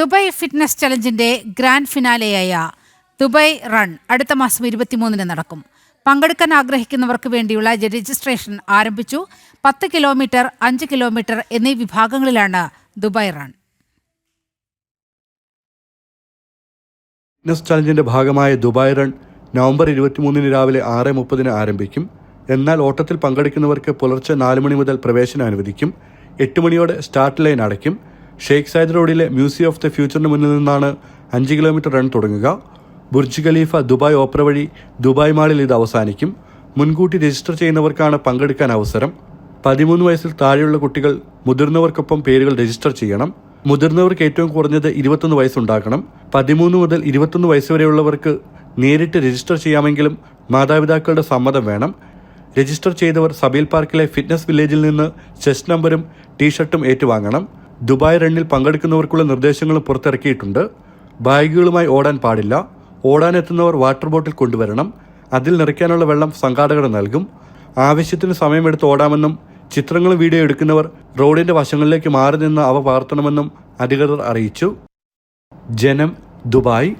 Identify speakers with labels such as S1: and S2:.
S1: Dubai fitness ചലഞ്ചിന്റെ grand ഫിനാലെയായ Dubai run അടുത്ത മാസം ഇരുപത്തിമൂന്നിന് നടക്കും. പങ്കെടുക്കാൻ ആഗ്രഹിക്കുന്നവർക്ക് വേണ്ടിയുള്ള രജിസ്ട്രേഷൻ ആരംഭിച്ചു. പത്ത് കിലോമീറ്റർ അഞ്ച് കിലോമീറ്റർ എന്നീ വിഭാഗങ്ങളിലാണ് ദുബായ് റൺ.
S2: ഫിറ്റ്നസ് ചലഞ്ചിന്റെ ഭാഗമായ ദുബായ് റൺ നവംബർ ഇരുപത്തിമൂന്നിന് രാവിലെ ആറ് മുപ്പതിന് ആരംഭിക്കും. എന്നാൽ ഓട്ടത്തിൽ പങ്കെടുക്കുന്നവർക്ക് പുലർച്ചെ നാല് മണി മുതൽ പ്രവേശനം അനുവദിക്കും. എട്ട് മണിയോടെ സ്റ്റാർട്ട് ലൈൻ അടയ്ക്കും. ഷെയ്ഖ് സൈദ് റോഡിലെ മ്യൂസിയം ഓഫ് ദ ഫ്യൂച്ചറിന് മുന്നിൽ നിന്നാണ് അഞ്ച് കിലോമീറ്റർ റൺ തുടങ്ങുക. ബുർജ് ഖലീഫ ദുബായ് ഓപ്പറ വഴി ദുബായ് മാളിൽ ഇത് അവസാനിക്കും. മുൻകൂട്ടി രജിസ്റ്റർ ചെയ്യുന്നവർക്കാണ് പങ്കെടുക്കാൻ അവസരം. പതിമൂന്ന് വയസ്സിൽ താഴെയുള്ള കുട്ടികൾ മുതിർന്നവർക്കൊപ്പം പേരുകൾ രജിസ്റ്റർ ചെയ്യണം. മുതിർന്നവർക്ക് ഏറ്റവും കുറഞ്ഞത് ഇരുപത്തൊന്ന് വയസ്സുണ്ടാക്കണം. പതിമൂന്ന് മുതൽ ഇരുപത്തൊന്ന് വയസ്സ് വരെയുള്ളവർക്ക് നേരിട്ട് രജിസ്റ്റർ ചെയ്യാമെങ്കിലും മാതാപിതാക്കളുടെ സമ്മതം വേണം. രജിസ്റ്റർ ചെയ്തവർ സബീൽ പാർക്കിലെ ഫിറ്റ്നസ് വില്ലേജിൽ നിന്ന് ചെസ്റ്റ് നമ്പറും ടീഷർട്ടും ഏറ്റുവാങ്ങണം. ദുബായ് റണ്ണിൽ പങ്കെടുക്കുന്നവർക്കുള്ള നിർദ്ദേശങ്ങളും പുറത്തിറക്കിയിട്ടുണ്ട്. ബാഗുകളുമായി ഓടാൻ പാടില്ല. ഓടാനെത്തുന്നവർ വാട്ടർ ബോട്ടിൽ കൊണ്ടുവരണം. അതിൽ നിറയ്ക്കാനുള്ള വെള്ളം സംഘാടകർ നൽകും. ആവശ്യത്തിന് സമയമെടുത്ത് ഓടാമെന്നും ചിത്രങ്ങളും വീഡിയോ എടുക്കുന്നവർ റോഡിന്റെ വശങ്ങളിലേക്ക് മാറി നിന്ന് അവ പകർത്തണമെന്നും അധികൃതർ അറിയിച്ചു. ജനം ദുബായ്.